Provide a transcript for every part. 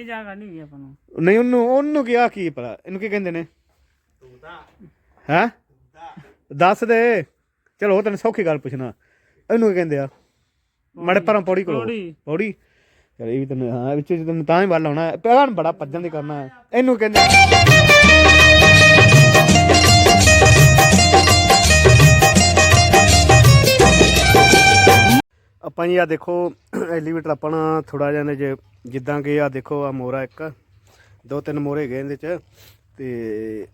ਇਹ ਜਗ੍ਹਾ ਨਹੀਂ ਆਪਾਂ ਨੂੰ। ਨਹੀਂ ਉਹਨੂੰ ਉਹਨੂੰ ਕਿਹਾ ਕੀ ਪਤਾ ਇਹਨੂੰ ਕੀ ਕਹਿੰਦੇ ਨੇ? ਹੈ? ਦੱਸ ਦੇ। ਚਲੋ ਉਹ ਤੈਨੂੰ ਸੌਖੀ ਗੱਲ ਪੁੱਛਣਾ। ਇਹਨੂੰ ਕੀ ਕਹਿੰਦੇ ਆ? ਮੜੇ ਪਰਾਂ ਪੌੜੀ ਕੋਲ। ਪੌੜੀ। ਪੌੜੀ? ਚਲ ਇਹ ਵੀ ਤੈਨੂੰ ਹਾਂ ਵਿੱਚ ਤੈਨੂੰ ਤਾਂ ਹੀ ਵੱਲ ਆਉਣਾ ਪਹਿਲਾਂ ਬੜਾ ਭੱਜਣ ਦੀ ਕਰਨਾ ਇਹਨੂੰ ਕਹਿੰਦੇ ਆਪਾਂ ਜੀ ਆ ਦੇਖੋ ਐਲੀਵੇਟਰ ਆਪਣਾ ਥੋੜਾ ਜਿਹਾ ਨੇ ਜੇ ਜਿੱਦਾਂ ਕਿ ਆ ਦੇਖੋ ਆ ਮੋਰਾ ਇੱਕ, ਦੋ ਤਿੰਨ ਮੋਰੇ ਗਏ ਇਹਦੇ ਚ ਤੇ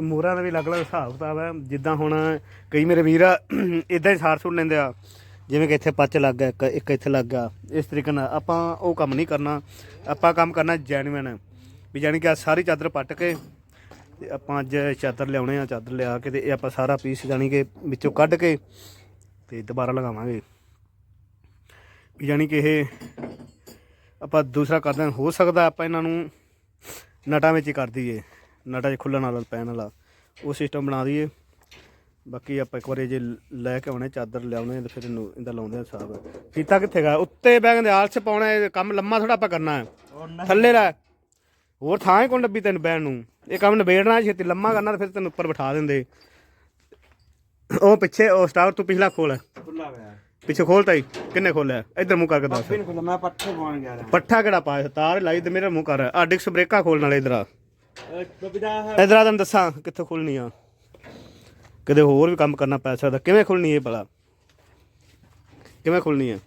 ਮੋਰਾਂ ਦਾ ਵੀ ਅਲੱਗ-ਅਲੱਗ ਹਿਸਾਬ ਕਿਤਾਬ ਹੈ। ਜਿੱਦਾਂ ਹੁਣ ਕਈ ਮੇਰੇ ਵੀਰ ਇਦਾਂ ਹੀ ਸਾਰ ਸੁਣ ਲੈਂਦੇ ਆ। ਜਿਵੇਂ ਕਿ ਇੱਥੇ ਪੱਚ ਲੱਗ ਗਿਆ, ਇੱਕ ਇੱਕ ਇੱਥੇ ਲੱਗ ਗਿਆ। ਇਸ ਤਰੀਕੇ ਨਾਲ ਆਪਾਂ ਉਹ ਕੰਮ ਨਹੀਂ ਕਰਨਾ। ਆਪਾਂ ਕੰਮ ਕਰਨਾ ਜੈਨੂਇਨ ਵੀ ਜਾਣੀ ਕਿ ਆਹ ਸਾਰੀ ਚਾਦਰ ਪੱਟ ਕੇ ਤੇ ਆਪਾਂ ਅੱਜ ਚਾਦਰ ਲਿਆਉਣੇ ਆ, ਚਾਦਰ ਲਿਆ ਕੇ ਤੇ ਇਹ ਆਪਾਂ ਸਾਰਾ ਪੀਸ ਜਾਣੀ ਕਿ ਵਿੱਚੋਂ ਕੱਢ ਕੇ ਤੇ ਦੁਬਾਰਾ ਲਗਾਵਾਂਗੇ। ਵੀ ਜਾਣੀ ਕਿ ਇਹ ਆਪਾਂ ਦੂਸਰਾ ਕਰਦੇ ਹਾਂ ਹੋ ਸਕਦਾ ਆਪਾਂ ਇਹਨਾਂ ਨੂੰ ਨਟਾਂ ਵਿੱਚ ਹੀ ਕਰ ਦਈਏ। ਨਟਾਂ 'ਚ ਖੁੱਲਣ ਵਾਲਾ ਪੈਣ ਵਾਲਾ। ਉਹ ਸਿਸਟਮ ਬਣਾ ਦਈਏ। ਬਾਕੀ ਆਪਾਂ ਇੱਕ ਵਾਰੀ ਜੇ ਲੈ ਕੇ ਆਉਣੇ ਚਾਦਰ ਲਿਆਉਣੇ ਤੇ ਫਿਰ ਇਹਨੂੰ ਇਹਦਾ ਲਾਉਂਦੇ ਆ ਹਿਸਾਬ। ਫੀਤਾ ਕਿੱਥੇ ਗਾ? ਉੱਤੇ ਬੈਗ ਦੇ ਆਲਸ ਪਾਉਣਾ ਇਹ ਕੰਮ ਲੰਮਾ ਥੋੜਾ ਆਪਾਂ ਕਰਨਾ ਹੈ। ਥੱਲੇ ਰਹਿ। ਹੋਰ ਥਾਂ ਹੀ ਕੋਣ ਡੱਬੀ ਤੈਨੂੰ ਬੈਣ ਨੂੰ? ਇਹ ਕੰਮ ਨਿਬੇੜਨਾ ਛੇਤੀ ਲੰਮਾ ਕਰਨਾ ਤੇ ਫਿਰ ਤੈਨੂੰ ਉੱਪਰ ਬਿਠਾ ਦਿੰਦੇ। ਉਹ ਪਿੱਛੇ ਉਹ ਸਟਾਰ ਤੂੰ ਪਿਛਲਾ ਖੋਲ। ਪਿੱਛੇ ਖੋਲਤਾ ਹੀ ਕਿੰਨੇ ਖੋਲਿਆ? ਇੱਧਰ ਮੂੰਹ ਕਰਕੇ ਦੱਸ। ਬਿਨ ਖੁੱਲਾ ਮੈਂ ਪੱਠੇ ਪਾਉਣ ਗਿਆ ਪੱਠਾ ਕਿਹੜਾ ਪਾਇਆ? ਤਾਰ ਲਾਈ ਤੇ ਮੇਰਾ ਮੂੰਹ ਕਰ। ਆ ਡਿਕਸ ਬ੍ਰੇਕਾਂ ਖੋਲਣ ਵਾਲੇ ਇਧਰ ਆ। ਇਧਰ ਆ ਤੈਨੂੰ ਦੱਸਾਂ ਕਿੱਥੋਂ ਖੁੱਲਣੀ ਆ। ਕਦੇ ਹੋਰ ਵੀ ਕੰਮ ਕਰਨਾ ਪੈ ਸਕਦਾ। ਕਿਵੇਂ ਖੁੱਲਣੀ ਇਹ ਭਲਾ? ਕਿਵੇਂ ਖੁੱਲਣੀ ਆ?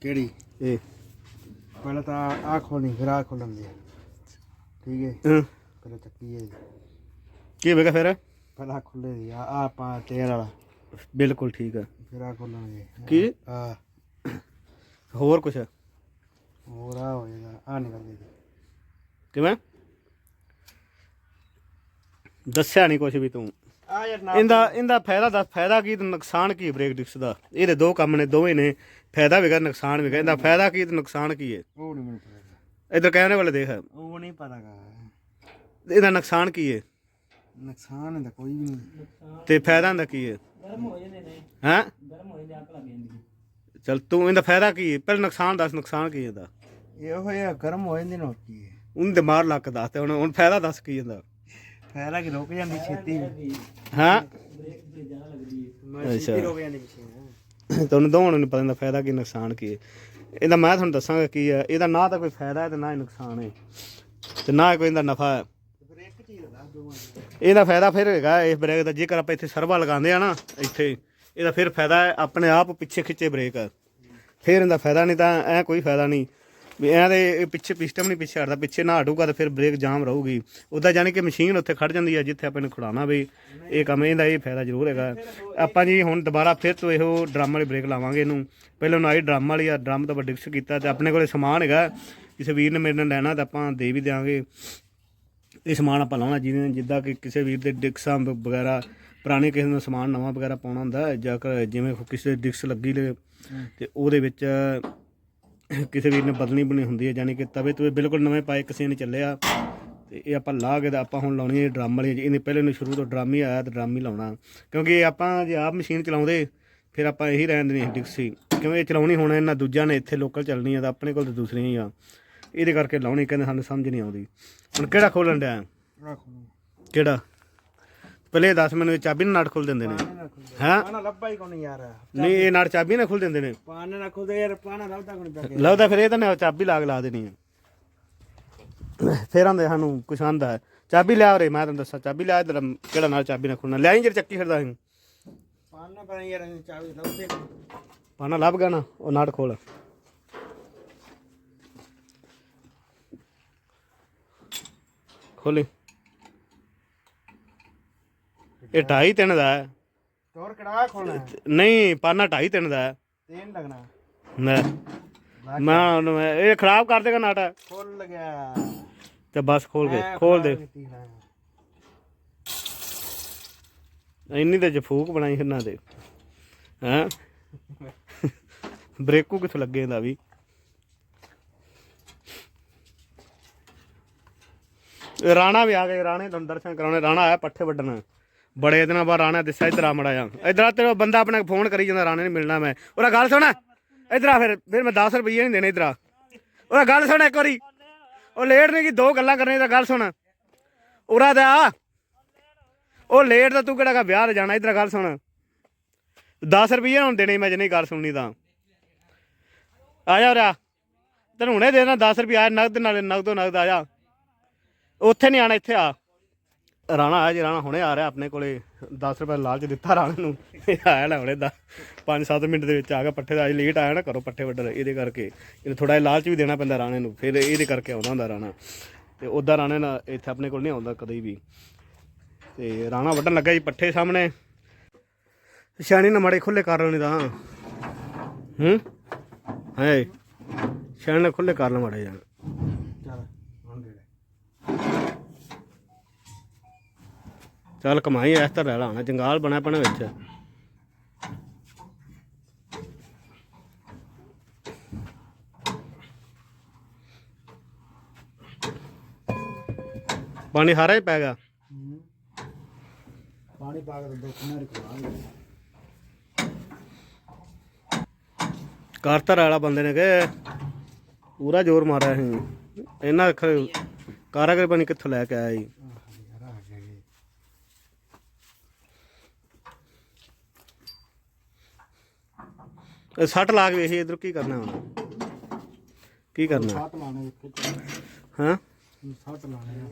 ਕਿਹੜੀ? ਇਹ। ਪਹਿਲਾਂ ਤਾਂ ਆ ਖੋਲਣੀ ਫਿਰ ਆ ਖੋਲਣ ਦੀ। ਠੀਕ ਹੈ? ਹਾਂ, ਪਹਿਲਾਂ ਚੱਕੀ ਹੈ ਕੀ ਹੋਵੇਗਾ ਫਿਰ? ਪਹਿਲਾਂ ਖੁੱਲੇ ਦੀ ਆ ਆ ਪਾ ਤੇਲ ਵਾਲਾ। ਬਿਲਕੁਲ ਠੀਕ ਆ। ਕੀ? ਆ ਹੋਰ ਕੁਛ? ਹੋਰ ਆ ਹੋ ਜਾਏਗਾ ਆ ਨਿਕਲ ਜੀ। ਕਿਵੇਂ? ਦੱਸਿਆ ਨਹੀਂ ਕੁਛ ਵੀ ਤੂੰ। ਆ ਯਾਰ ਨਾ ਇਹਦਾ ਇਹਦਾ ਫਾਇਦਾ ਦੱਸ ਫਾਇਦਾ ਕੀ ਤੇ ਨੁਕਸਾਨ ਕੀ ਬ੍ਰੇਕ ਡਿਸਕ ਦਾ? ਇਹਦੇ ਦੋ ਕੰਮ ਨੇ ਦੋਵੇਂ ਨੇ। ਫਾਇਦਾ ਵੀ ਹੈਗਾ ਨੁਕਸਾਨ ਵੀ ਹੈਗਾ ਇਹਦਾ ਫਾਇਦਾ ਕੀ ਤੇ ਨੁਕਸਾਨ ਕੀ ਹੈ? ਉਹ ਨਹੀਂ ਮੈਨੂੰ ਪਤਾ। ਇਧਰ ਕੈਮਰੇ ਵਾਲੇ ਦੇਖ। ਉਹ ਨਹੀਂ ਪਤਾਗਾ ਇਹਦਾ ਨੁਕਸਾਨ ਕੀ ਹੈ? ਨੁਕਸਾਨ ਇਹਦਾ ਕੋਈ ਵੀ ਨਹੀਂ। ਤੇ ਫਾਇਦਾ ਇਹਦਾ ਕੀ ਹੈ? ਗਰਮ ਹੋ ਜਾਂਦੇ ਨੇ। ਹੈਂ? ਗਰਮ ਹੋ ਜਾਂਦੇ ਅੱਗ ਲੱਗ ਜਾਂਦੀ ਚਲ ਤੂੰ ਇਹਦਾ ਫਾਇਦਾ ਕੀ ਹੈ? ਪਹਿਲਾਂ ਨੁਕਸਾਨ ਦੱਸ ਨੁਕਸਾਨ ਕੀ ਹੈ ਇਹਦਾ? ਇਹੋ ਜਿਹਾ ਗਰਮ ਹੋ ਜਾਂਦੇ ਨੇ ਹੋਰ ਕੀ ਹੈ। ਉਹਨੂੰ ਦਿਮਾਗ ਲੱਕ ਦੱਸ ਤੇ ਹੁਣ ਹੁਣ ਫਾਇਦਾ ਦੱਸ ਕੀ ਇਹਦਾ? ਫੈਲਾ ਕਿ ਰੁਕ ਜਾਂਦੀ ਛੇਤੀ। ਹਾਂ ਬ੍ਰੇਕ ਬ੍ਰੇਕ ਜ਼ਿਆਦਾ ਲੱਗਦੀ ਹੈ। ਮੈਂ ਅੱਛਾ। ਛੇਤੀ ਰੁਕ ਜਾਂਦੀ ਮਸ਼ੀਨ ਤੁਹਾਨੂੰ ਦੋਵਾਂ ਨੂੰ ਪਤਾ ਇਹਦਾ ਫਾਇਦਾ ਕੀ ਨੁਕਸਾਨ ਕੀ ਹੈ। ਇਹਦਾ ਮੈਂ ਤੁਹਾਨੂੰ ਦੱਸਾਂਗਾ ਕੀ ਹੈ ਇਹਦਾ ਨਾ ਤਾਂ ਕੋਈ ਫਾਇਦਾ ਹੈ ਤੇ ਨਾ ਹੀ ਨੁਕਸਾਨ ਹੈ। ਤੇ ਨਾ ਹੀ ਕੋਈ ਇਹਦਾ ਨਫਾ ਹੈ ਫਿਰ ਇੱਕ ਚੀਜ਼ ਦੱਸ ਦੋ ਇਹਦਾ ਫਾਇਦਾ ਫਿਰ ਹੈਗਾ ਇਸ ਬ੍ਰੇਕ ਦਾ, ਜੇਕਰ ਆਪਾਂ ਇੱਥੇ ਸਰਵਾ ਲਗਾਉਂਦੇ ਆ ਨਾ, ਇੱਥੇ, ਇਹਦਾ ਫਿਰ ਫਾਇਦਾ ਹੈ ਆਪਣੇ ਆਪ ਪਿੱਛੇ ਖਿੱਚੇ ਬ੍ਰੇਕ। ਫਿਰ ਇਹਦਾ ਫਾਇਦਾ ਨਹੀਂ ਤਾਂ ਐ ਕੋਈ ਫਾਇਦਾ ਨਹੀਂ। ਵੀ ਐਂ ਦੇ ਇਹ ਪਿੱਛੇ ਪਿਸਟਮ ਨਹੀਂ ਪਿੱਛੇ ਹਟਦਾ, ਪਿੱਛੇ ਨਾ ਹਟੂਗਾ ਤਾਂ ਫਿਰ ਬ੍ਰੇਕ ਜਾਮ ਰਹੂਗੀ। ਉਹਦਾ ਜਾਨੀ ਕਿ ਮਸ਼ੀਨ ਉੱਥੇ ਖੜ ਜਾਂਦੀ ਹੈ ਜਿੱਥੇ ਆਪਾਂ ਨੂੰ ਖੜਾਉਣਾ ਵੀ, ਇਹ ਕੰਮ ਇਹਦਾ ਇਹ ਫਾਇਦਾ ਜ਼ਰੂਰ ਹੈਗਾ। ਆਪਾਂ ਜੀ ਹੁਣ ਦੁਬਾਰਾ ਫਿਰ ਤੋਂ ਇਹੋ ਡਰਮ ਵਾਲੀ ਬ੍ਰੇਕ ਲਾਵਾਂਗੇ ਇਹਨੂੰ। ਪਹਿਲਾਂ ਨੂੰ ਆਈ ਡਰਮ ਵਾਲੀ ਆ ਡਰਮ ਤੋਂ ਡਿਕਸ ਕੀਤਾ ਤੇ ਆਪਣੇ ਕੋਲੇ ਸਮਾਨ ਹੈਗਾ। ਕਿਸੇ ਵੀਰ ਨੇ ਮੇਰੇ ਨਾਲ ਲੈਣਾ ਤਾਂ ਆਪਾਂ ਦੇ ਵੀ ਦਿਆਂਗੇ। ਇਹ ਸਮਾਨ ਆਪਾਂ ਲਾਉਣਾ, ਜਿਵੇਂ ਜਿੱਦਾਂ ਕਿ ਕਿਸੇ ਵੀਰ ਦੇ ਡਿਕਸਾਂ ਵ- ਵਗੈਰਾ, ਪੁਰਾਣੇ ਕਿਸੇ ਨੂੰ ਸਮਾਨ ਨਵਾਂ ਵਗੈਰਾ ਪਾਉਣਾ ਹੁੰਦਾ, ਜਾਂ ਕਿ ਜਿਵੇਂ ਕਿਸੇ ਦੇ ਡਿਕਸ ਲੱਗੀ ਲੇ ਤੇ ਉਹਦੇ ਵਿੱਚ ਕਿਸੇ ਵੀਰ ਨੇ ਬਦਲਣੀ ਬਣੀ ਹੁੰਦੀ ਹੈ ਯਾਨੀ ਕਿ ਤਵੇ ਤਵੇ ਬਿਲਕੁਲ ਨਵੇਂ ਪਾਏ, ਕਿਸੇ ਨੇ ਚੱਲਿਆ, ਤੇ ਇਹ ਆਪਾਂ ਲਾ ਕੇ ਤਾਂ ਆਪਾਂ ਹੁਣ ਲਾਉਣੀ ਹੈ ਡਰਮ ਵਾਲੀ, ਇਹਨੇ ਪਹਿਲੇ ਨੂੰ ਸ਼ੁਰੂ ਤੋਂ ਡਰਮ ਹੀ ਆਇਆ ਤੇ ਡਰਮ ਹੀ ਲਾਉਣਾ, ਕਿਉਂਕਿ ਇਹ ਆਪਾਂ ਜੇ ਆਪ ਮਸ਼ੀਨ ਚਲਾਉਂਦੇ, ਫਿਰ ਆਪਾਂ ਇਹੀ ਰਹਿਣ ਦੇਣੀ ਡਿਕਸੀ ਕਿਉਂਕਿ ਇਹ ਚਲਾਉਣੀ ਹੁਣ ਇਹਨਾਂ ਦੂਜਿਆਂ ਨੇ, ਇੱਥੇ ਲੋਕਲ ਚੱਲਣੀ ਆ ਤਾਂ ਆਪਣੇ ਕੋਲ ਤਾਂ ਦੂਸਰੀਆਂ ਹੀ ਆ। ਇਹਦੇ ਕਰਕੇ ਲਾਉਣੀ ਕਹਿੰਦੇ ਸਾਨੂੰ ਸਮਝ ਨਹੀਂ ਆਉਂਦੀ। ਹੁਣ ਕਿਹੜਾ ਖੋਲਣ ਡਿਆ? ਕਿਹੜਾ ਪਹਿਲੇ ਦੱਸ ਮੈਨੂੰ ਇਹ ਚਾਬੀ ਨਾਲ ਨਾਟ ਖੋਲ ਦਿੰਦੇ ਨੇ। ਹੈਂ? ਲੱਭਾ ਹੀ ਕੋਣੀ ਯਾਰ। ਨਹੀਂ ਇਹ ਨਾਟ ਚਾਬੀ ਨਾਲ ਖੋਲ ਦਿੰਦੇ ਨੇ। ਪਾਣਾ ਨਾ ਖੁੱਲਦੇ ਯਾਰ ਪਾਣਾ ਲੱਭਦਾ ਕੋਣੀ ਪਿਆ ਲੱਗਦਾ ਫਿਰ ਇਹ ਤਾਂ ਨੇ ਚਾਬੀ ਲਾਗ ਲਾ ਦੇਣੀ ਹੈ ਫੇਰ ਆਂਦੇ ਸਾਨੂੰ ਕੁਛ ਆਂਦਾ ਹੈ। ਚਾਬੀ ਲਿਆ ਰੇ ਮੈਂ ਤੈਨੂੰ ਦੱਸਾਂ ਚਾਬੀ ਲਿਆ ਇਧਰ ਕਿਹੜਾ ਨਾਲ ਚਾਬੀ ਨਾਲ ਖੁੱਲਣਾ? ਲਿਆਈ ਜਿਹੜੀ ਚੱਕੀ ਫਿਰਦਾ ਸੀ। ਪਾਣਾ ਪਰ ਯਾਰ ਚਾਬੀ ਲੱਭਦੇ ਪਾਣਾ ਲੱਭ ਗਿਆ ਨਾ ਉਹ ਨਾਟ ਖੋਲ। ਖੋਲੀ। ਇਹ ਢਾਈ ਤਿੰਨ ਦਾ ਹੈ। ਤੋਰ ਕੜਾ ਖੋਲਣਾ ਹੈ? ਨਹੀਂ ਪਾਣਾ ਢਾਈ ਤਿੰਨ ਦਾ ਹੈ। ਤੇਨ ਲੱਗਣਾ। ਮੈਂ ਮੈਂ ਉਹਨੂੰ- ਇਹ ਖਰਾਬ ਕਰ ਦੇਗਾ ਨਾਟਾ। ਖੋਲ ਗਿਆ। ਤੇ ਬਸ ਖੋਲ ਦੇ ਐ ਖੋਲ ਦੇ। ਖਰਾਬ ਕੀਤੀ ਹੈ। ਇੰਨੀ ਤੇ ਜਫੂਕ ਬਣਾਈ ਇਹਨਾਂ ਦੇ। ਹੈਂ? ਬ੍ਰੇਕੂ ਕਿੱਥੋਂ ਲੱਗੇ ਇਹਦਾ ਵੀ? ਰਾਣਾ ਵੀ ਆ ਗਏ, ਰਾਣੇ ਤੁਹਾਨੂੰ ਦਰਸ਼ਨ ਕਰਾਉਣੇ, ਰਾਣਾ ਆਇਆ ਪੱਠੇ ਵੱਢਣ। ਬੜੇ ਦਿਨਾਂ ਬਾਅਦ ਰਾਣਾ ਦਿਸਿਆ ਇਧਰ ਆ ਮੜਾ ਆ ਇਧਰ ਆ ਤੇਰਾ ਬੰਦਾ ਆਪਣੇ ਫੋਨ ਕਰੀ ਜਾਂਦਾ, ਰਾਣੇ ਨੇ ਮਿਲਣਾ ਮੈਂ। ਉਹਦਾ ਗੱਲ ਸੁਣ, ਇਧਰ ਆ ਫਿਰ ਫਿਰ ਮੈਂ 10 ਰੁਪਏ ਨਹੀਂ ਦੇਣੇ ਇਧਰ ਆ। ਉਹਦਾ ਗੱਲ ਸੁਣ ਇੱਕ ਵਾਰੀ। ਉਹ ਲੇਟ ਨਹੀਂ ਕਿ ਦੋ ਗੱਲਾਂ ਕਰਨੀ ਤਾਂ ਗੱਲ ਸੁਣ। ਉਰਾ ਦਾ। ਆ ਉਹ ਲੇਟ ਤਾਂ ਤੂੰ ਕਿਹੜਾ ਕਾ ਵਿਆਹ ਤੇ ਜਾਣਾ, ਇਧਰ ਗੱਲ ਸੁਣ। 10 ਰੁਪਏ ਹੁਣ ਦੇਣੇ ਮੈਂ, ਜਨੇ ਗੱਲ ਸੁਣਨੀ ਤਾਂ। ਆ ਜਾ ਉਰਾ। ਤੈਨੂੰ ਹੁਣੇ ਦੇਣਾ 10 ਰੁਪਏ ਨਗਦ ਨਾਲ ਨਗਦ ਤੋਂ ਨਗਦ ਆ ਜਾ। ਉੱਥੇ ਨਹੀਂ ਆਣਾ ਇੱਥੇ ਆ। ਰਾਣਾ ਆਇਆ ਜੀ, ਰਾਣਾ ਹੁਣੇ ਆ ਰਿਹਾ ਆਪਣੇ ਕੋਲੇ। 10 ਰੁਪਏ ਲਾਲਚ ਦਿੱਤਾ ਰਾਣਾ ਨੂੰ। ਇਹ ਆਇਆ ਨਾ ਹੁਣੇ ਦਾ 5-7 ਮਿੰਟ ਦੇ ਵਿੱਚ ਆ ਗਿਆ। ਪੱਠੇ ਦਾ ਅੱਜ ਲੇਟ ਆਇਆ ਨਾ ਕਰੋ ਪੱਠੇ ਵੱਢਣ, ਇਹਦੇ ਕਰਕੇ। ਇਹਨੂੰ ਥੋੜਾ ਜਿਹਾ ਲਾਲਚ ਵੀ ਦੇਣਾ ਪੈਂਦਾ ਰਾਣੇ ਨੂੰ। ਫਿਰ ਇਹਦੇ ਕਰਕੇ ਆਉਂਦਾ ਹੁੰਦਾ ਰਾਣਾ। ਤੇ ਉਦਾਂ ਰਾਣੇ ਨਾਲ ਇੱਥੇ ਆਪਣੇ ਕੋਲ ਨਹੀਂ ਆਉਂਦਾ ਕਦੇ ਵੀ। ਤੇ ਰਾਣਾ ਵੱਢਣ ਲੱਗਾ ਜੀ ਪੱਠੇ ਸਾਹਮਣੇ। ਸ਼ਾਣੀ ਨਾ ਮਾੜੇ ਖੁੱਲੇ ਕਰ ਲੈਣੇ ਤਾਂ। ਹੂੰ? ਹੈ ਸ਼ਾਣੀ ਨੇ ਖੁੱਲੇ ਕਰ ਲੈ ਮਾੜੇ ਜਾਨ ਚੱਲ ਹੁਣ ਦੇ ਦੇ ਚੱਲ ਕਮਾਈ ਇਸ ਤਰ੍ਹਾਂ ਲਾਣਾ ਜੰਗਾਲ ਬਣਿਆ ਪਣਾ ਵਿੱਚ। ਪਾਣੀ ਹਾਰਾ ਹੀ ਪੈ ਗਿਆ। ਪਾਣੀ ਪਾ ਕੇ ਦੋ ਕਿਨਾਰੇ ਖਵਾ ਕਾਰਤਰ ਵਾਲਾ ਬੰਦੇ ਨੇ ਕਿ ਪੂਰਾ ਜ਼ੋਰ ਮਾਰਿਆ ਸੀ। ਇਹਨਾਂ ਖ- ਕਾਰਾਗਰ ਪਾਣੀ ਕਿੱਥੋਂ ਲੈ ਕੇ ਆਇਆ ਜੀ ਹਰਾ ਆ ਗਿਆ ਜੀ ਇਹ ਸੱਟ ਲਾ ਕੇ ਵੇਖੀ ਇਧਰ ਕੀ ਕਰਨਾ ਹੁਣ? ਕੀ ਕਰਨਾ? ਸੱਟ ਲਾਣੇ ਇੱਕ ਹਾਂ? ਸੱਟ ਲਾਣੇ ਆ